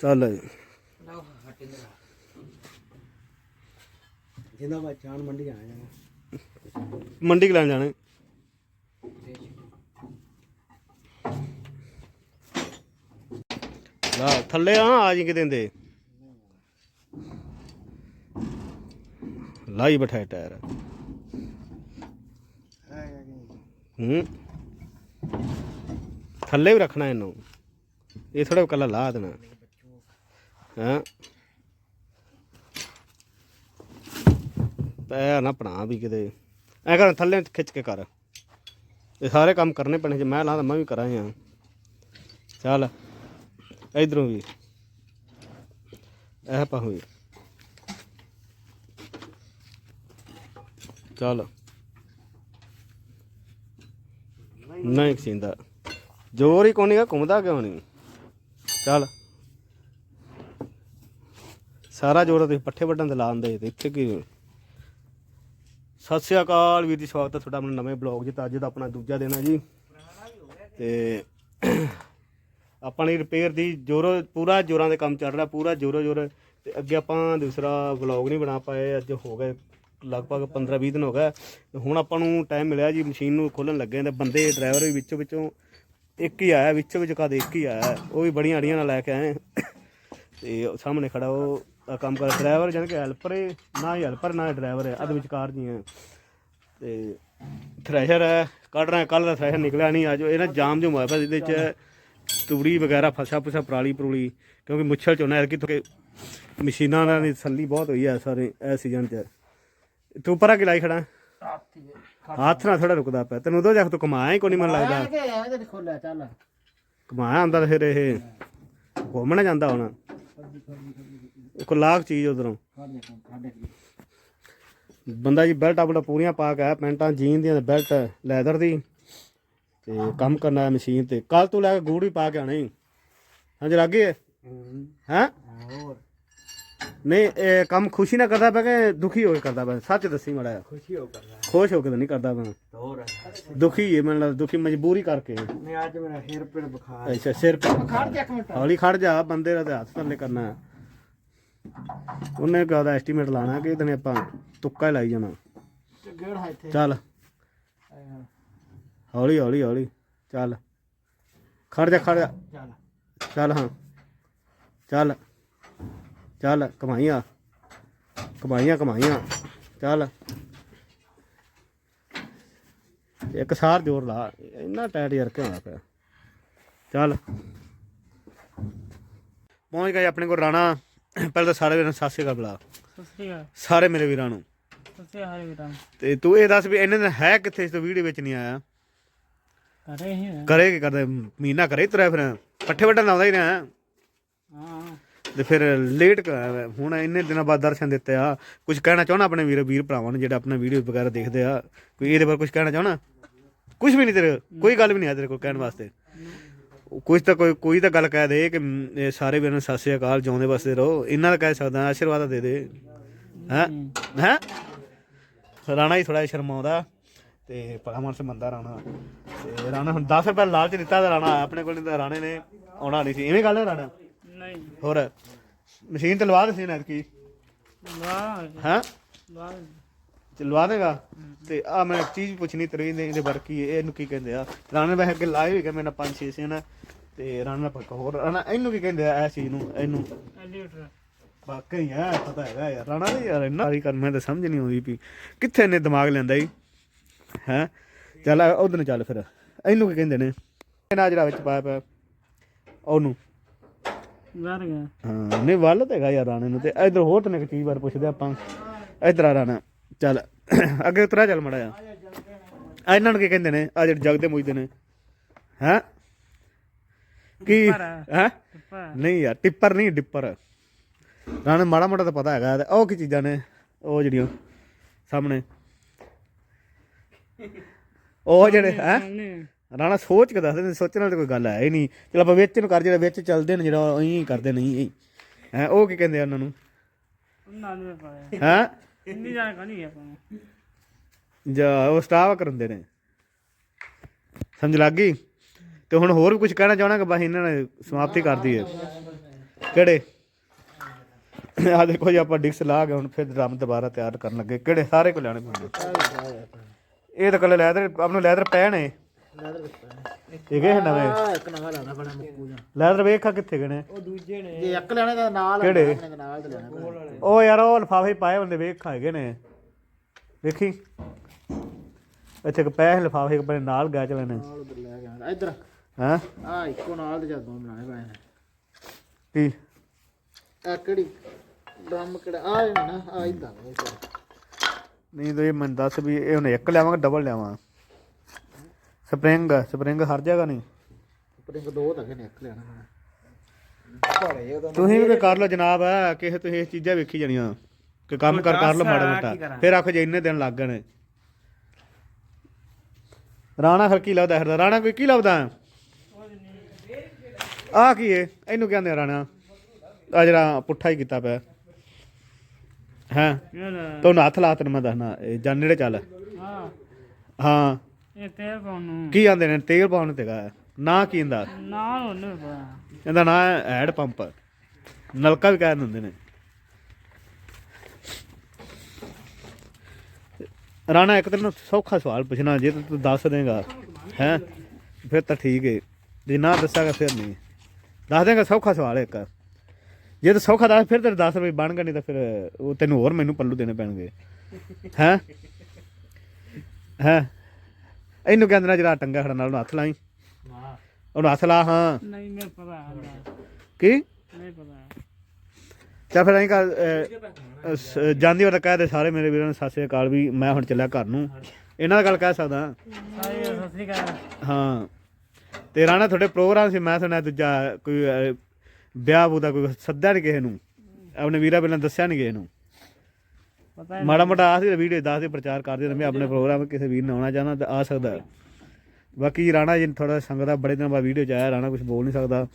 ਚੱਲ ਜਿੰਦਾ ਮੈਂ ਚਾਣ ਮੰਡੀ ਲੈਣ ਜਾਣਾ ਲਾ ਥੱਲੇ ਆ ਆ ਜੀ ਕਿਤੇ ਦੇ ਲਾਈ ਬਿਠਾਏ ਟਾਇਰ। ਹੂੰ। ਥੱਲੇ ਵੀ ਰੱਖਣਾ ਇਹਨੂੰ। ਇਹ ਥੋੜਾ ਕੱਲਾ ਲਾ ਦੇਣਾ। ਹਾਂ। ਪੈ ਨਾ ਪਣਾ ਵੀ ਕਿਤੇ। ਐ ਕਰ, ਥੱਲੇ ਖਿੱਚ ਕੇ ਕਰ। ਇਹ ਸਾਰੇ ਕੰਮ ਕਰਨੇ ਪੈਣੇ ਜੇ ਮੈਂ ਲਾ ਤਾਂ ਮੈਂ ਵੀ ਕਰਾਂ ਆ। ਚੱਲ, ਇਧਰੋਂ ਵੀ। ਇਹ ਪਾ ਚੱਲ। ਨਹੀਂ ਸਿੰਦਾ ਜ਼ੋਰ ਹੀ ਕੋਨੀ ਗਾ, ਘੁੰਮਦਾ ਕਿਉਂ ਨਹੀਂ ਚੱਲ। ਸਾਰਾ ਜ਼ੋਰ ਤੁਸੀਂ ਪੱਠੇ ਵੱਢਣ ਤੇ ਲਾਉਂਦੇ ਤੇ ਇੱਥੇ ਕੀ? ਸਤਿ ਸ਼੍ਰੀ ਅਕਾਲ ਵੀਰ ਜੀ, ਸਵਾਗਤ ਹੈ ਤੁਹਾਡਾ ਆਪਣੇ ਨਵੇਂ ਬਲੌਗ 'ਚ। ਤਾਂ ਅੱਜ ਦਾ ਆਪਣਾ ਦੂਜਾ ਦਿਨ ਹੈ ਜੀ। ਤੇ ਆਪਾਂ ਨੇ ਰਿਪੇਅਰ ਦੀ ਜੋਰੋ, ਪੂਰਾ ਜੋਰਾਂ ਦੇ ਕੰਮ ਚੱਲ ਰਿਹਾ, ਪੂਰਾ ਜੋਰੋ ਜੋਰ ਤੇ ਅੱਗੇ ਆਪਾਂ ਦੂਸਰਾ ਵਲੌਗ ਨਹੀਂ ਬਣਾ ਪਾਏ, ਅੱਜ ਹੋ ਗਏ ਲਗਭਗ 15-20 ਦਿਨ ਹੋ ਗਏ। ਹੁਣ ਆਪਾਂ ਨੂੰ ਟਾਈਮ ਮਿਲਿਆ ਜੀ, ਮਸ਼ੀਨ ਨੂੰ ਖੋਲਣ ਲੱਗੇ ਤੇ ਬੰਦੇ ਡਰਾਈਵਰ ਵੀ ਵਿੱਚੋਂ ਵਿੱਚੋਂ ਇੱਕ ਹੀ ਆਇਆ, ਵਿੱਚੋਂ ਵਿੱਚ ਕਦੇ ਇੱਕ ਹੀ ਆਇਆ ਉਹ ਵੀ ਬੜੀਆਂ ਅੜੀਆਂ ਨਾਲ ਲੈ ਕੇ ਆਏ ਤੇ ਸਾਹਮਣੇ ਖੜਾ ਉਹ ਆਹ ਕੰਮ ਕਰ ਡਰਾਈਵਰ ਜਾਨ ਕਿ ਹੈਲਪਰ ਹੈ ਨਾ ਹੀ ਹੈਲਪਰ ਨਾ ਡਰਾਈਵਰ ਹੈ ਅਦ ਵਿਚਕਾਰ ਜੀ ਹੈ। ਤੇ ਥ੍ਰੈਸ਼ਰ ਹੈ, ਕੱਢ ਰਹੇ ਕੱਲ ਦਾ ਥ੍ਰੈਸ਼ਰ ਨਿਕਲਿਆ ਨਹੀਂ, ਅੱਜ ਇਹ ਜਾਮ ਜੋ ਹੋਇਆ ਪਿਆ ਇਹਦੇ ਚ ਤੂੜੀ ਵਗੈਰਾ, ਫਸਾ ਫਸਾ, ਪਰਾਲੀ ਪਰੂਲੀ, ਕਿਉਂਕਿ ਮੁੱਛਲ ਚੋਂ ਨਾ ਕਿ ਮਸ਼ੀਨਾਂ ਨਾਲ ਦੀ ਥੱਲੀ ਬਹੁਤ ਹੋਈ ਹੈ ਸਾਰੇ ਇਹ ਸੀਜ਼ਨ ਚ। ਤੂੰ ਪਰਾ ਕਿ ਲਾਈ ਖੜਾ। ਹੱਥ ਨਾਲ ਥੋੜਾ ਰੁਕਦਾ ਪਿਆ। ਤੈਨੂੰ ਉਦੋਂ ਜਾ ਕੇ ਤੂੰ ਕਮਾਇਆ ਹੀ ਕੋਈ ਨਹੀਂ ਮਨ ਲੱਗਦਾ। ਕਿ ਐ ਤੇ ਖੋਲਿਆ ਚੱਲ। ਕਮਾਇਆ ਆਂਦਾ ਫਿਰ ਇਹ ਘੁੰਮਣਾ ਜਾਂਦਾ ਹੁਣ। ਇੱਕ ਲਾਖ ਚੀਜ਼ ਉਧਰੋਂ। ਬੰਦਾ ਜੀ ਬੈਲਟ ਆਪਣਾ ਪੂਰੀਆਂ ਪਾ ਕੇ ਆਇਆ ਪੈਂਟਾਂ ਜੀਨ ਦੀਆਂ ਬੈਲਟ ਲੈਦਰ ਦੀ। ਤੇ ਕੰਮ ਕਰਨਾ ਹੈ ਮਸ਼ੀਨ ਤੇ। ਕੱਲ ਤੋਂ ਲੈ ਕੇ ਗੂੜ ਵੀ ਪਾ ਕੇ ਆਣੀ ਹਾਂਜੀ ਲੱਗੇ ਹੈ? ਹੈਂ? ਹੋਰ। ਨਹੀਂ ਇਹ ਕੰਮ ਖੁਸ਼ੀ ਨਾਲ ਕਰਦਾ ਪਿਆ ਕਿ ਦੁਖੀ ਹੋ ਕੇ ਕਰਦਾ ਪਿਆ? ਸੱਚ ਦੱਸੀ ਮੜਾ ਖੁਸ਼ੀ ਹੋ ਕਰਦਾ। ਖੁਸ਼ ਹੋ ਕੇ ਤਾਂ ਨਹੀਂ ਕਰਦਾ ਪਿਆ। ਹੋਰ। ਦੁਖੀ ਹੈ ਮੈਨੂੰ ਲੱਗਦਾ ਦੁਖੀ ਮਜਬੂਰੀ ਕਰਕੇ। ਨਹੀਂ ਅੱਜ ਮੇਰਾ ਸਿਰ ਪੀੜ ਬੁਖਾਰ ਅੱਛਾ ਸਿਰ ਤੇ ਖੜ ਜਾ ਇੱਕ ਮਿੰਟ। ਹੌਲੀ ਖੜ ਜਾ ਬੰਦੇ ਦਾ ਤੇ ਹੱਥ ਥੱਲੇ ਕਰਨਾ। ਉਹਨੇ ਕਹਦਾ ਐਸਟੀਮੇਟ ਲਾਣਾ ਕਿ ਇਹਨੇ ਆਪਾਂ ਤੁੱਕਾ ਹੀ ਲਾਈ ਜਾਣਾ। ਤੇ ਗੇੜ ਹੈ ਇੱਥੇ। ਚੱਲ। ਹੌਲੀ ਹੌਲੀ ਹੌਲੀ। ਚੱਲ। ਖੜ ਜਾ ਖੜ ਜਾ। ਚੱਲ। ਚੱਲ ਹਾਂ। ਚੱਲ। ਚੱਲ ਕਮਾਈਆਂ ਕਮਾਈਆਂ ਕਮਾਈਆਂ ਚੱਲ। ਇੱਕ ਸਾਰ ਜ਼ੋਰ ਲਾ ਇੰਨਾ ਟਾਈਟ ਯਾਰ ਕਿਉਂ ਹੋਇਆ ਪਿਆ? ਚੱਲ। ਪਹੁੰਚ ਗਏ ਆਪਣੇ ਕੋਲ ਰਾਣਾ। ਪਹਿਲਾਂ ਤਾਂ ਸਾਰੇ ਵੀਰਾਂ ਨੂੰ ਸਤਿ ਸ਼੍ਰੀ ਅਕਾਲ ਬੁਲਾ। ਸ੍ਰੀ ਮੇਰੇ ਵੀਰਾਂ ਨੂੰ। ਤੇ ਤੂੰ ਇਹ ਦੱਸ ਵੀ ਇਹਨੇ ਦਿਨ ਹੈ ਕਿੱਥੇ ਇਸ ਤੋਂ ਵੀਡੀਓ ਵਿੱਚ ਨਹੀਂ ਆਇਆ? ਕਰੇ ਹੀ। ਕਰੇ ਕੀ ਕਰਦਾ? ਮਹੀਨਾ ਕਰੇ ਤੁਰਿਆ ਫਿਰ ਪੱਠੇ ਵੱਢਣ ਆਉਂਦਾ ਹੀ ਨਾ ਹਾਂ। ਤੇ ਫਿਰ ਲੇਟ ਕਰਾਇਆ ਹੁਣ ਇੰਨੇ ਦਿਨਾਂ ਬਾਅਦ ਦਰਸ਼ਨ ਦਿੱਤੇ ਆ। ਕੁਝ ਕਹਿਣਾ ਚਾਹਣਾ ਆਪਣੇ ਵੀਰ ਵੀਰ ਭਰਾਵਾਂ ਨੂੰ ਜਿਹੜੇ ਆਪਣਾ ਵੀਡੀਓ ਵਗੈਰਾ ਦੇਖਦੇ ਆ? ਕੋਈ ਇਹਦੇ ਬਾਰੇ ਕੁਝ ਕਹਿਣਾ ਚਾਹਣਾ? ਕੁਝ ਵੀ ਨਹੀਂ ਤੇਰੇ ਕੋਈ ਗੱਲ ਵੀ ਨਹੀਂ ਆ ਤੇਰੇ ਕੋਲ ਕਹਿਣ ਵਾਸਤੇ। ਕੁਝ ਤਾਂ ਕੋਈ ਕੋਈ ਤਾਂ ਗੱਲ ਕਹਿ ਦੇ ਕਿ ਮ, ਇਹ ਸਾਰੇ ਵੀਰਾਂ ਨੂੰ ਸਤਿ ਸ੍ਰੀ ਅਕਾਲ ਜਿਉਂਦੇ ਵਸਦੇ ਰਹੋ। ਇਹਨਾਂ ਦਾ ਕਹਿ ਸਕਦਾ ਆਸ਼ੀਰਵਾਦ ਦੇ ਦੇ। ਹੈ? ਹੈ? ਰਾਣਾ ਹੀ ਥੋੜਾ ਸ਼ਰਮਾਉਂਦਾ ਤੇ ਬੜਾ ਮਨਸ ਮੰਦਾ ਰਾਣਾ। ਤੇ ਰਾਣਾ ਹੁਣ 10 ਰੁਪਏ ਲਾਲਚ ਦਿੱਤਾ ਤਾਂ ਰਾਣਾ ਆਪਣੇ ਕੋਲ ਨਹੀਂ ਤਾਂ ਰਾਣੇ ਨੇ ਆਉਣਾ ਨਹੀਂ ਸੀ। ਇਵੇਂ ਗੱਲ ਹੈ ਰਾਣਾ? ਨਹੀਂ। ਹੋਰ ਮਸ਼ੀਨ ਤੇ ਲਵਾ ਦੇ ਸੀ ਨਾ ਕੀ ਵਾਹ ਹਾਂ? ਚਲਵਾ ਦੇਗਾ? ਤੇ ਆ ਮੈਂ ਇੱਕ ਚੀਜ਼ ਪੁੱਛਣੀ ਤੇਰੀ ਇਹਦੇ ਇਹਦੇ ਬਾਰੇ ਕੀ ਇਹਨੂੰ ਕੀ ਕਹਿੰਦੇ ਆ? ਰਾਣੇ ਵੈਸੇ ਅੱਗੇ ਲਾਏ ਹੋਏ ਕਿ ਮੇਰੇ ਨਾਲ ਪੰਜ ਛੇ ਸੀ ਨਾ। ਤੇ ਰਾਣਾ ਪੱਕਾ ਹੋਰ ਰਾਣਾ ਇਹਨੂੰ ਕੀ ਕਹਿੰਦੇ ਆ ਇਹ ਚੀਜ਼ ਨੂੰ ਇਹਨੂੰ? ਐਲੀਵੇਟਰ। ਵਾਕਈ ਆ ਪਤਾ ਹੈਗਾ ਯਾਰ ਰਾਣਾ ਦੇ ਯਾਰ ਇੰਨਾ ਸਾਰੀ ਕਰ ਮੈਂ ਤਾਂ ਸਮਝ ਨਹੀਂ ਆਉਂਦੀ ਵੀ ਕਿੱਥੇ ਨੇ ਦਿਮਾਗ ਲੈਂਦਾ ਹੀ ਹੈ? ਚੱਲ ਉਧਰ ਨੂੰ ਚੱਲ ਫਿਰ। ਇਹਨੂੰ ਕੀ ਕਹਿੰਦੇ ਨੇ? ਇਹਨਾਂ ਜਿਹੜਾ ਵਿੱਚ ਪਾਇਆ ਪਿਆ ਉਹਨੂੰ। ਵਾਰ ਗਿਆ। ਹਾਂ ਨਹੀਂ ਵੱਲ ਤੇ ਹੈਗਾ ਯਾਰ ਰਾਣੇ ਨੂੰ ਤੇ ਇਧਰ ਹੋਰ ਤਨੇ ਇੱਕ ਚੀਜ਼ ਬਾਰੇ ਪੁੱਛਦੇ ਆਪਾਂ। ਇਧਰ ਆ ਰਾਣਾ ਚੱਲ। ਅੱਗੇ ਉਤਰਾ ਚੱਲ ਮੜਾ ਆ ਆ ਇਹਨਾਂ ਨੂੰ ਕੀ ਕਹਿੰਦੇ ਨੇ? ਆ ਜਿਹੜੇ ਜਗਦੇ ਮੁੱਜਦੇ ਨੇ। ਹੈ? ਕੀ। ਹੈ? ਨਹੀਂ ਯਾਰ ਟਿੱਪਰ ਨਹੀਂ ਡਿੱਪਰ। ਰਾਣੇ ਮਾੜਾ ਮੋਟਾ ਤਾਂ ਪਤਾ ਹੈਗਾ। ਉਹ ਕੀ ਚੀਜ਼ਾਂ ਨੇ? ਉਹ ਜਿਹੜੀਆਂ ਸਾਹਮਣੇ। ਉਹ ਜਿਹੜੇ ਹੈ? ਰਾਣਾ ਸੋਚ ਕੇ ਦੱਸਦੇ ਨੇ ਸੋਚਣ ਵਾਲੀ ਕੋਈ ਗੱਲ ਹੈ ਹੀ ਨਹੀਂ। ਚਲ ਆਪਾਂ ਵਿੱਚ ਨੂੰ ਕਰ ਜਿਹੜਾ ਵਿੱਚ ਚੱਲਦੇ ਨੇ ਜਿਹੜਾ ਉਹੀ ਹੀ ਕਰਦੇ ਨਹੀਂ ਹੈ। ਉਹ ਕੀ ਕਹਿੰਦੇ ਆ ਉਹਨਾਂ ਨੂੰ? ਉਹਨਾਂ ਨੇ ਪਾਇਆ ਹੈ ਇੰਨੀ ਜਾਣ ਕਣੀ ਆਪਾਂ ਜਾਂ ਉਹ ਸਟਾਫ ਕਰਉਂਦੇ ਨੇ। ਸਮਝ ਲੱਗ ਗਈ? ਤੇ ਹੁਣ ਹੋਰ ਵੀ ਕੁਝ ਕਹਿਣਾ ਚਾਹਣਾ ਕਿ ਬਸ ਇਹਨਾਂ ਨੇ ਸਮਾਪਤੀ ਕਰਦੀ ਹੈ ਕਿਹੜੇ? ਆ ਦੇਖੋ ਜੀ ਆਪਾਂ ਡਿਕਸ ਲਾ ਕੇ ਹੁਣ ਫਿਰ ਡਰਮ ਦੁਬਾਰਾ ਤਿਆਰ ਕਰਨ ਲੱਗੇ। ਕਿਹੜੇ? ਸਾਰੇ ਕੋ ਲੈਣੇ ਪੈਣੇ ਇਹ ਤਾਂ ਕੱਲੇ ਲੈਦਰ ਆਪ ਨੂੰ। ਲੈਦਰ ਪੈ ਨੇ ਇਹ ਗਏ ਨਵੇਂ? ਆ ਇੱਕ ਨਵਾਂ ਲੈਣਾ ਬੜਾ ਮੁੱਕੂ ਜਾ ਲੈਦਰ ਵੇਖਾ ਕਿੱਥੇ ਗਏ ਨੇ ਉਹ ਦੂਜੇ ਨੇ। ਜੇ ਇੱਕ ਲੈਣੇ ਦਾ ਨਾਲ ਕਿਹੜੇ? ਲੈਣੇ ਦਾ ਨਾਲ ਤੇ ਲੈਣਾ ਪੈਣਾ। ਉਹ ਯਾਰ ਉਹ ਲਫਾਫੇ ਪਾਏ ਹੁੰਦੇ ਵੇਖ ਹੈਗੇ ਨੇ। ਵੇਖੀ? ਇੱਥੇ ਇੱਕ ਪੈ ਲਫਾਫੇ ਇੱਕ ਬੜੇ ਨਾਲ ਗਏ ਚਲੇ ਨੇ ਨਾਲ ਉਧਰ ਲੈ ਗਿਆ ਇੱਧਰ। ਹਾਂ? ਆ ਇੱਕੋ ਨਾਲ ਤੇ ਜਦੋਂ ਬਣਾਏ ਪਏ ਨੇ। ਕੀ? ਆ ਕਿਹੜੀ? ਡਰਮ ਕਿਹੜਾ? ਆ ਇਹ ਨਾ ਆ ਇਦਾਂ ਨਹੀਂ ਤੇ ਇਹ ਮੈਨੂੰ ਦੱਸ ਵੀ ਇਹ ਹੁਣ ਇੱਕ ਲਿਆਵਾਂਗਾ ਡਬਲ ਲਿਆਵਾਂ? ਸਪਰਿੰਗ ਸਪਰਿੰਗ ਹਰ ਜਗ੍ਹਾ ਨਹੀਂ। ਸਪਰਿੰਗ ਦੋ ਤਾਂ ਨੇ ਇੱਕ ਲੈਣਾ ਉਹਦਾ ਤੁਸੀਂ ਵੀ ਕਰ ਲਓ ਜਨਾਬ ਕਿਸੇ ਤੁਸੀਂ ਇਹ ਚੀਜ਼ਾਂ ਵੇਖੀ ਜਾਣੀਆਂ। ਕਿ ਕੰਮ ਕਰ ਕਰ ਲਓ ਮਾੜਾ ਮੋਟਾ। ਫਿਰ ਆਖੋ ਜੇ ਇੰਨੇ ਦਿਨ ਲੱਗ ਗਏ ਰਾਣਾ ਫਿਰ ਕੀ ਲੱਭਦਾ ਫਿਰਦਾ? ਰਾਣਾ ਕੋਈ ਕੀ ਲੱਭਦਾ? ਆ ਕੀ ਏ? ਇਹਨੂੰ ਕਹਿੰਦੇ ਆ ਰਾਣਾ। ਆ ਜਿਹੜਾ ਪੁੱਠਾ ਹੀ ਕੀਤਾ ਪਿਆ। ਹਾਂ? ਤੂੰ ਹੱਥ ਲਾ ਤੈਨੂੰ ਮੈਂ ਦੱਸਣਾ। ਇਹ ਜਾਂ ਨੇੜੇ ਚੱਲ। ਹਾਂ। ਹਾਂ। ਇਹ ਤੇਲ ਪਾਉਣ ਨੂੰ। ਕੀ ਆਂਦੇ ਨੇ? ਤੇਲ ਪਾਉਣ ਤੇਗਾ ਨਾ ਕੀ ਹੁੰਦਾ? ਨਾ ਉਹਨੇ ਇਹਦਾ। ਨਾਂ ਹੈ ਹੈਡ ਪੰਪ। ਨਲਕਾ ਵੀ ਕਹਿ ਦਿੰਦੇ ਨੇ। ਰਾਣਾ ਇੱਕ ਤੈਨੂੰ ਸੌਖਾ ਸਵਾਲ ਪੁੱਛਣਾ ਜੇ ਤੂੰ- ਦੱਸ ਦੇਗਾ ਹੈ? ਫਿਰ ਤਾਂ ਠੀਕ ਹੈ ਜੇ ਨਾ ਦੱਸਾਂਗਾ ਫਿਰ ਨਹੀਂ। ਦੱਸ ਦੇਗਾ ਸੌਖਾ ਸਵਾਲ ਇੱਕ। ਜੇ ਤੂੰ ਸੌਖਾ ਦੱਸ ਫਿਰ ਤੇਰੇ 10 ਰੁਪਏ ਬਣਗਾ ਨਹੀਂ ਤਾਂ ਫਿਰ ਉਹ ਤੈਨੂੰ ਹੋਰ ਮੈਨੂੰ ਪੱਲੂ ਦੇਣੇ ਪੈਣਗੇ। ਹੈ? ਹੈ? ਇਹਨੂੰ ਕਹਿੰਦੇ ਨਾ ਜਿਹੜਾ ਟੰਗਾ ਖੜਾ ਨਾਲ ਉਹਨੂੰ ਹੱਥ ਲਾਈ। ਉਹਨੂੰ ਹੱਥ ਲਾ ਹਾਂ। ਨਹੀਂ ਮੈਨੂੰ ਪਤਾ ਕੀ? ਨਹੀਂ ਪਤਾ। ਚੱਲ ਫਿਰ ਅਸੀਂ ਕਰ ਅਹ, ਸ- ਜਾਂਦੀ ਵਾਰ ਕਹਿ ਦੇ ਸਾਰੇ ਮੇਰੇ ਵੀਰਾਂ ਨੂੰ ਸਤਿ ਸ੍ਰੀ ਅਕਾਲ ਵੀ ਮੈਂ ਹੁਣ ਚੱਲਿਆ ਘਰ ਨੂੰ। ਇਹਨਾਂ ਦਾ ਗੱਲ ਕਹਿ ਸਕਦਾ। ਸਾਰੀ ਸਤਿ ਸ੍ਰੀ ਅਕਾਲ। ਹਾਂ। ਤੇ ਰਾਣਾ ਤੁਹਾਡੇ ਪ੍ਰੋਗਰਾਮ ਸੀ ਮੈਂ ਸੁਣਿਆ ਦੂਜਾ ਕੋਈ ਅਹ, ਵਿਆਹ ਬੂ ਦਾ ਕੋਈ ਸੱਦਿਆ ਨਹੀਂ ਕਿਸੇ ਨੂੰ। ਆਪਣੇ ਵੀਰਾਂ ਪਹਿਲਾਂ ਦੱਸਿਆ ਨਹੀਂ ਕਿਸੇ ਨੂੰ। ਪਤਾ ਮਾੜਾ ਮੋਟਾ ਆਹ ਸੀ ਵੀਡੀਓ ਦੱਸ ਦੇ ਪ੍ਰਚਾਰ ਕਰਦੇ ਮੈਂ ਆਪਣੇ ਪ੍ਰੋਗਰਾਮ ਕਿਸੇ ਵੀਰ ਨੇ ਆਉਣਾ ਚਾਹੁੰਦਾ ਤਾਂ ਆ ਸਕਦਾ ਬਾਕੀ ਰਾਣਾ ਜੀ ਥੋੜਾ ਸੰਗ ਦਾ ਬੜੇ ਦਿਨਾਂ ਬਾਅਦ ਵੀਡੀਓ ਚ ਆਇਆ ਰਾਣਾ ਕੁਝ ਬੋਲ ਨਹੀਂ ਸਕਦਾ।